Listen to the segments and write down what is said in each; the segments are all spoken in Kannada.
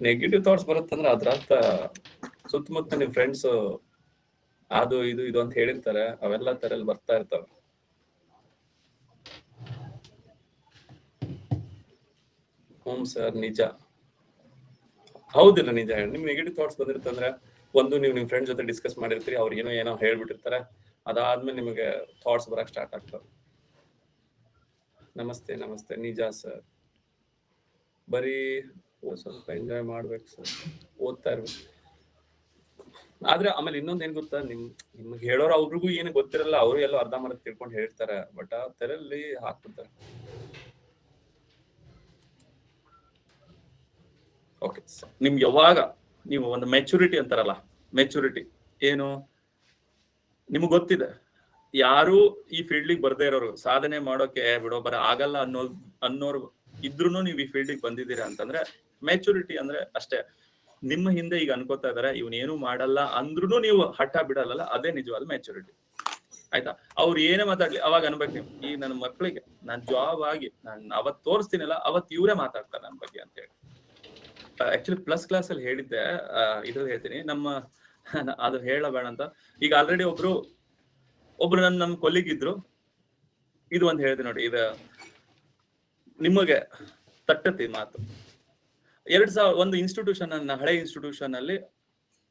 ನೆಗೆಟಿವ್ ಥಾಟ್ಸ್ ಬರುತ್ತಂದ್ರೆ ಅದ್ರ ಅರ್ಥ ಸುತ್ತಮುತ್ತ ನಿಮ್ ಫ್ರೆಂಡ್ಸ್ ಅದು ಇದು ಇದು ಅಂತ ಹೇಳಿರ್ತಾರೆ, ಅವೆಲ್ಲ ತರ ಬರ್ತಾ ಇರ್ತಾವ. ಹ್ಮ್ ಸರ್ ನಿಜ. ಹೌದಿಲ್ಲ ನಿಜ. ನಿಮ್ ನೆಗೆಟಿವ್ ಥಾಟ್ಸ್ ಬಂದಿರ್ತಂದ್ರೆ ಒಂದು ನೀವು ನಿಮ್ ಫ್ರೆಂಡ್ ಜೊತೆ ಡಿಸ್ಕಸ್ ಮಾಡಿರ್ತೀರಿ, ಅವ್ರು ಏನೋ ಏನೋ ಹೇಳ್ಬಿಟ್ಟಿರ್ತಾರೆ, ಅದಾದ್ಮೇಲೆ ನಿಮಗೆ ಥಾಟ್ಸ್ ಬರಕ್ ಸ್ಟಾರ್ಟ್ ಆಗ್ತವೆ. ನಮಸ್ತೆ ನಮಸ್ತೆ. ನಿಜ ಸರ್ ಬರೀ ಸ್ವಲ್ಪ ಎಂಜಾಯ್ ಮಾಡ್ಬೇಕು ಸರ್. ಓದ್ತಾ ಇರ್ಬೇಕು. ಆದ್ರೆ ಆಮೇಲೆ ಇನ್ನೊಂದ್ ಏನ್ ಗೊತ್ತಾ ನಿಮ್ ನಿಮ್ಗೆ ಹೇಳೋರು ಅವ್ರಿಗೂ ಏನು ಗೊತ್ತಿರಲ್ಲ ಅವರು ಎಲ್ಲೋ ಅರ್ಧ ಮರ್ಧ ತಿಳ್ಕೊಂಡು ಹೇಳ್ತಾರೆ ಬಟ್ ಆ ತೆರಲ್ಲಿ ಹಾಕ್ಬಿಡ್ತಾರೆ. ಓಕೆ ನಿಮ್ಗೆ ಯಾವಾಗ ನೀವು ಒಂದು ಮೆಚುರಿಟಿ ಅಂತಾರಲ್ಲ ಮೆಚುರಿಟಿ ಏನು? ನಿಮ್ಗೆ ಗೊತ್ತಿದೆ. ಯಾರು ಈ ಫೀಲ್ಡಿಗೆ ಬರ್ದೇ ಇರೋರು ಸಾಧನೆ ಮಾಡೋಕೆ "ಏ, ಬಿಡೋ ಬರ ಆಗಲ್ಲ ಅನ್ನೋ ಅನ್ನೋರು ಇದ್ರೂನು ನೀವು ಈ ಫೀಲ್ಡಿಗೆ ಬಂದಿದ್ದೀರಾ ಅಂತಂದ್ರೆ ಮೆಚುರಿಟಿ ಅಂದ್ರೆ ಅಷ್ಟೇ. ನಿಮ್ಮ ಹಿಂದೆ ಈಗ ಅನ್ಕೋತಾ ಇದಾರೆ, ಇವನೇನು ಮಾಡಲ್ಲ ಅಂದ್ರೂ ನೀವು ಹಠ ಬಿಡಲ್ಲ ಅದೇ ನಿಜವಾದ ಮೆಚುರಿಟಿ ಆಯ್ತಾ? ಅವ್ರು ಏನೇ ಮಾತಾಡ್ಲಿ, ಅವಾಗ ಅನ್ಬೇಕು ನೀವು, ಈ ನನ್ನ ಮಕ್ಳಿಗೆ, ನಾನ್ ಜಾಬ್ ಆಗಿ, ನಾನ್ ಅವತ್ ತೋರಿಸ್ತೀನಲ್ಲ, ಅವತ್ ಇವರೇ ಮಾತಾಡ್ತಾರೆ ನನ್ನ ಬಗ್ಗೆ ಅಂತ ಹೇಳಿ. ಆಕ್ಚುಲಿ ಪ್ಲಸ್ ಕ್ಲಾಸ್ ಅಲ್ಲಿ ಹೇಳಿದ್ದೆ ಇದ್ರಲ್ಲಿ ಹೇಳ್ತೀನಿ, ನಮ್ಮ ಅದು ಹೇಳಬೇಡ ಅಂತ. ಈಗ ಆಲ್ರೆಡಿ ಒಬ್ರು ಒಬ್ರು ನನ್ನ ನಮ್ ಕೊಲ್ಲಿಗ್ ಇದ್ರು. ಇದು ಒಂದ್ ಹೇಳಿದೆ ನೋಡಿ, ಇದ ನಿಮಗೆ ತಟ್ಟತಿ ಮಾತು. ಎರಡ್ ಸಾವಿರ ಒಂದು ಇನ್ಸ್ಟಿಟ್ಯೂಷನ್ ಅನ್ನ ಹಳೆ ಇನ್ಸ್ಟಿಟ್ಯೂಷನ್ ಅಲ್ಲಿ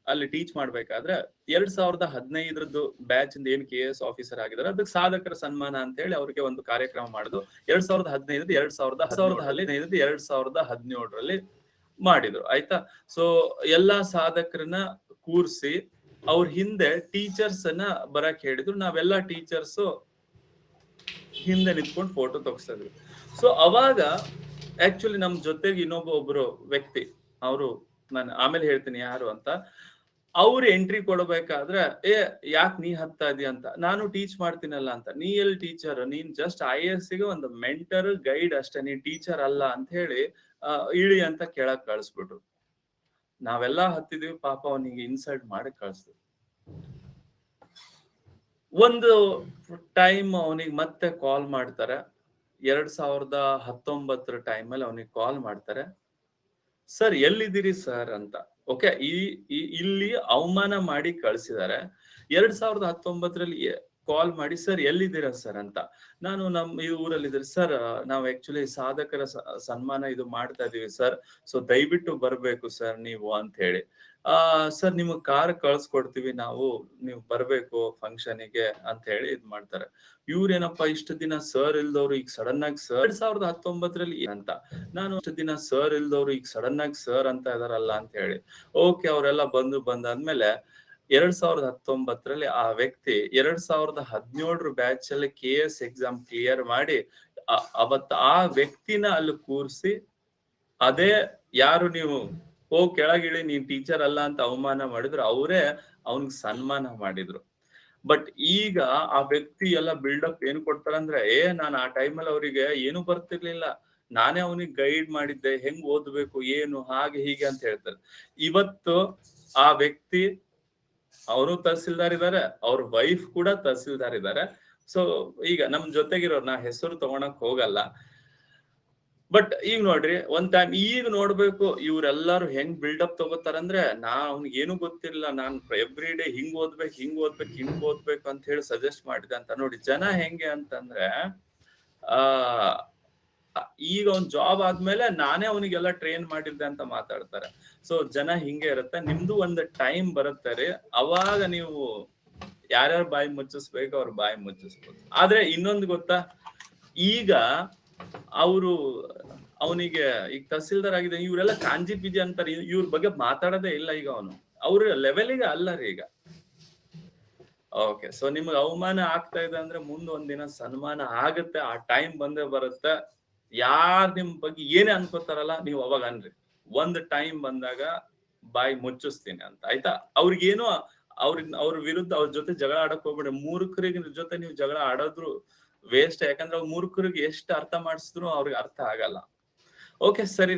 ಅಲ್ಲಿ ಟೀಚ್ ಮಾಡ್ಬೇಕಾದ್ರೆ ಎರಡ್ ಸಾವಿರದ ಹದಿನೈದರದ್ದು ಬ್ಯಾಚ್ ಇಂದ ಏನ್ ಕೆ ಎಸ್ ಆಫೀಸರ್ ಆಗಿದ್ದಾರೆ ಅದಕ್ಕೆ ಸಾಧಕರ ಸನ್ಮಾನ ಅಂತ ಹೇಳಿ ಅವ್ರಿಗೆ ಒಂದು ಕಾರ್ಯಕ್ರಮ ಮಾಡುದು. ಎರಡ್ ಸಾವಿರದ ಹದಿನೈದು ಎರಡ್ ಸಾವಿರದ ಸಾವಿರದ ಹದಿನೈದು ಎರಡ್ ಸಾವಿರದ ಹದಿನೇಳರಲ್ಲಿ ಮಾಡಿದ್ರು ಆಯ್ತಾ? ಸೊ ಎಲ್ಲಾ ಸಾಧಕರನ್ನ ಕೂರ್ಸಿ ಅವ್ರ ಹಿಂದೆ ಟೀಚರ್ಸ್ ಅನ್ನ ಬರಕ್ ಹೇಳಿದ್ರು. ನಾವೆಲ್ಲಾ ಟೀಚರ್ಸ್ ಹಿಂದೆ ನಿಂತ್ಕೊಂಡು ಫೋಟೋ ತೆಗಿಸ್ತಾ ಇದ್ರು ಸೊ ಅವಾಗ ಆಕ್ಚುಲಿ ನಮ್ ಜೊತೆಗೆ ಇನ್ನೊಬ್ಬ ಒಬ್ರು ವ್ಯಕ್ತಿ, ಅವರು ನಾನು ಆಮೇಲೆ ಹೇಳ್ತೀನಿ ಯಾರು ಅಂತ, ಅವ್ರು ಎಂಟ್ರಿ ಕೊಡಬೇಕಾದ್ರೆ, ಏ, ಯಾಕೆ ನೀ ಹತ್ತಾ ಇದೀಯ ಅಂತ? ನಾನು ಟೀಚ್ ಮಾಡ್ತೀನಲ್ಲ ಅಂತ. ನೀ ಎಲ್ಲಿ ಟೀಚರ್ ನೀನ್ ಜಸ್ಟ್ ಐ ಎಸ್ಗೆ ಒಂದು ಮೆಂಟರ್ ಗೈಡ್ ಅಷ್ಟೇ. ನೀ ಟೀಚರ್ ಅಲ್ಲ ಅಂತ ಹೇಳಿ ಇಳಿ ಅಂತ ಕೇಳಕ್ ಕಳಿಸ್ಬಿಟ್ರು. ನಾವೆಲ್ಲಾ ಹತ್ತಿದೀವಿ, ಪಾಪ ಅವನಿಗೆ ಇನ್ಸಲ್ಟ್ ಮಾಡಿ ಕಳಿಸ್ದು ಒಂದು ಟೈಮ್ ಅವನಿಗೆ ಮತ್ತೆ ಕಾಲ್ ಮಾಡ್ತಾರೆ. ಎರಡ್ ಸಾವಿರದ ಹತ್ತೊಂಬತ್ತರ ಅಲ್ಲಿ ಅವನಿಗೆ ಕಾಲ್ ಮಾಡ್ತಾರೆ. ಸರ್, ಎಲ್ಲಿದ್ದೀರಿ ಸರ್? ಅಂತ. ಓಕೆ ಈ- ಇಲ್ಲಿ ಅವಮಾನ ಮಾಡಿ ಕಳ್ಸಿದ್ದಾರೆ. ಎರಡ್ ಸಾವಿರದ ಹತ್ತೊಂಬತ್ತರಲ್ಲಿ ಕಾಲ್ ಮಾಡಿ, ಸರ್, ಎಲ್ಲಿದ್ದೀರಾ, ಸರ್? ಅಂತ. ನಾನು ನಮ್ಮ ಈ ಊರಲ್ಲಿ ಇದ್ರೆ ಸರ್, ನಾವು ಆಕ್ಚುಲಿ ಸಾಧಕರ ಸನ್ಮಾನ ಇದು ಮಾಡ್ತಾ ಇದೀವಿ, ಸರ್. ಸೊ, ದಯವಿಟ್ಟು ಬರ್ಬೇಕು, ಸರ್, ನೀವು, ಅಂತ ಹೇಳಿ. ಆ, ಸರ್, ನಿಮಗೆ ಕಾರ್ ಕಳ್ಸ್ಕೊಡ್ತೀವಿ ನಾವು, ನೀವು ಬರ್ಬೇಕು ಫಂಕ್ಷನಿಗೆ ಅಂತ ಹೇಳಿ ಇದ್ ಮಾಡ್ತಾರೆ. ಇವ್ರೇನಪ್ಪ ಇಷ್ಟು ದಿನ ಸರ್ ಇಲ್ದವ್ರು, ಈಗ ಸಡನ್ ಆಗಿ ಸರ್ ಎರಡ್ ಸಾವಿರದ ಹತ್ತೊಂಬತ್ತರಲ್ಲಿ ಅಂತ. ನಾನು ಇಷ್ಟು ದಿನ ಸರ್ ಇಲ್ದವ್ರು, ಈಗ ಸಡನ್ ಆಗಿ ಸರ್ ಅಂತ ಇದಾರಲ್ಲ ಅಂತ ಹೇಳಿ. ಓಕೆ, ಅವರೆಲ್ಲ ಬಂದು ಬಂದಾದ್ಮೇಲೆ ಎರಡ್ ಸಾವಿರದ ಹತ್ತೊಂಬತ್ತರಲ್ಲಿ ಆ ವ್ಯಕ್ತಿ ಎರಡ್ ಸಾವಿರದ ಹದಿನೇಳರ ಬ್ಯಾಚ್ ಅಲ್ಲಿ ಕೆ ಎಸ್ ಎಕ್ಸಾಮ್ ಕ್ಲಿಯರ್ ಮಾಡಿ, ಅ- ಅವತ್ ಆ ವ್ಯಕ್ತಿನ ಅಲ್ಲಿ ಕೂರಿಸಿ, ಅದೇ ಯಾರು ನೀವು, ಓ, ಕೆಳಗಿಳಿ, ನೀನ್ ಟೀಚರ್ ಅಲ್ಲ ಅಂತ ಅವಮಾನ ಮಾಡಿದ್ರು, ಅವರೇ ಅವನಿಗೆ ಸನ್ಮಾನ ಮಾಡಿದ್ರು. ಬಟ್ ಈಗ ಆ ವ್ಯಕ್ತಿ ಎಲ್ಲ ಬಿಲ್ಡಪ್ ಏನ್ ಕೊಡ್ತಾರಂದ್ರೆ, ಏ, ನಾನು ಆ ಟೈಮಲ್ಲಿ ಅವರಿಗೆ ಏನು ಬರ್ತಿರ್ಲಿಲ್ಲ. ನಾನೇ ಅವನಿಗೆ ಗೈಡ್ ಮಾಡಿದ್ದೆ, ಹೆಂಗ್ ಓದ್ಬೇಕು, ಏನು, ಹಾಗೆ, ಹೀಗೆ ಅಂತ ಹೇಳ್ತಾರೆ. ಇವತ್ತು ಆ ವ್ಯಕ್ತಿ ಅವರು ತಹಸೀಲ್ದಾರ್ ಇದಾರೆ, ಅವ್ರ ವೈಫ್ ಕೂಡ ತಹಸೀಲ್ದಾರ್ ಇದಾರೆ. ಸೊ ಈಗ ನಮ್ ಜೊತೆಗಿರೋ ನಾ ಹೆಸರು ತಗೊಳಕ್ ಹೋಗಲ್ಲ. ಬಟ್ ಈಗ ನೋಡ್ರಿ, ಒಂದ್ ಟೈಮ್ ಈಗ ನೋಡ್ಬೇಕು, ಇವ್ರೆಲ್ಲಾರು ಹೆಂಗ್ ಬಿಲ್ಡಪ್ ತಗೋತಾರಂದ್ರೆ, ನಾ ಅವ್ನಿಗೆ ಏನು ಗೊತ್ತಿಲ್ಲ ನಾನ್ ಎವ್ರಿ ಡೇ ಹಿಂಗ್ ಓದ್ಬೇಕು ಹಿಂಗ್ ಓದ್ಬೇಕು ಹಿಂಗ್ ಓದ್ಬೇಕು ಅಂತ ಹೇಳಿ ಸಜೆಸ್ಟ್ ಮಾಡಿದೆ ಅಂತ. ನೋಡಿ, ಜನ ಹೆಂಗೆ ಅಂತಂದ್ರೆ, ಆ ಈಗ ಅವ್ನ್ ಜಾಬ್ ಆದ್ಮೇಲೆ ನಾನೇ ಅವನಿಗೆಲ್ಲ ಟ್ರೈನ್ ಮಾಡಿದ್ದೆ ಅಂತ ಮಾತಾಡ್ತಾರೆ. ಸೊ ಜನ ಹಿಂಗೆ ಇರುತ್ತೆ. ನಿಮ್ದು ಒಂದು ಟೈಮ್ ಬರುತ್ತೆ ರೀ. ಅವಾಗ ನೀವು ಯಾರ್ಯಾರು ಬಾಯಿ ಮುಚ್ಚಿಸ್ಬೇಕು, ಅವ್ರ ಬಾಯಿ ಮುಚ್ಚಿಸ್ಬೋದು. ಆದ್ರೆ ಇನ್ನೊಂದು ಗೊತ್ತಾ? ಈಗ ಅವರು ಅವನಿಗೆ ಈಗ ತಹಸೀಲ್ದಾರ್ ಆಗಿದೆ ಇವರೆಲ್ಲ ಕಾಂಜಿ ಪಿಜಿ ಅಂತಾರೆ. ಇವ್- ಇವ್ರ ಬಗ್ಗೆ ಮಾತಾಡೋದೇ ಇಲ್ಲ ಈಗ ಅವನು. ಅವ್ರ ಲೆವೆಲಿಗೆ ಅಲ್ಲ ರೀ ಈಗ. ಓಕೆ ಸೊ ನಿಮ್ಗೆ ಅವಮಾನ ಆಗ್ತಾ ಇದೆ ಅಂದ್ರೆ ಮುಂದೊಂದಿನ ಸನ್ಮಾನ ಆಗುತ್ತೆ. ಆ ಟೈಮ್ ಬಂದೇ ಬರುತ್ತೆ. ಯಾರ್ ನಿಮ್ ಬಗ್ಗೆ ಏನೇ ಅನ್ಕೋತಾರಲ್ಲ ನೀವು ಅವಾಗ ಅನ್ರಿ. ಒಂದ್ ಟೈಮ್ ಬಂದಾಗ ಬಾಯಿ ಮುಚ್ಚಿಸ್ತೀನಿ ಅಂತ, ಆಯ್ತಾ? ಅವ್ರಿಗೇನು ಅವ್ರ ಅವ್ರ ವಿರುದ್ಧ ಅವ್ರ ಜೊತೆ ಜಗಳ ಆಡಕ್ ಹೋಗ್ಬೇಡಿ ಮೂರ್ಖರಿಗೆ ಜೊತೆ ನೀವು ಜಗಳ ಆಡೋದ್ರು ವೇಸ್ಟ್ ಯಾಕಂದ್ರೆ ಅವ್ರ ಮೂರ್ಖರಿಗೆ ಎಷ್ಟು ಅರ್ಥ ಮಾಡಿಸಿದ್ರು ಅವ್ರಿಗೆ ಅರ್ಥ ಆಗಲ್ಲ. ಓಕೆ ಸರಿ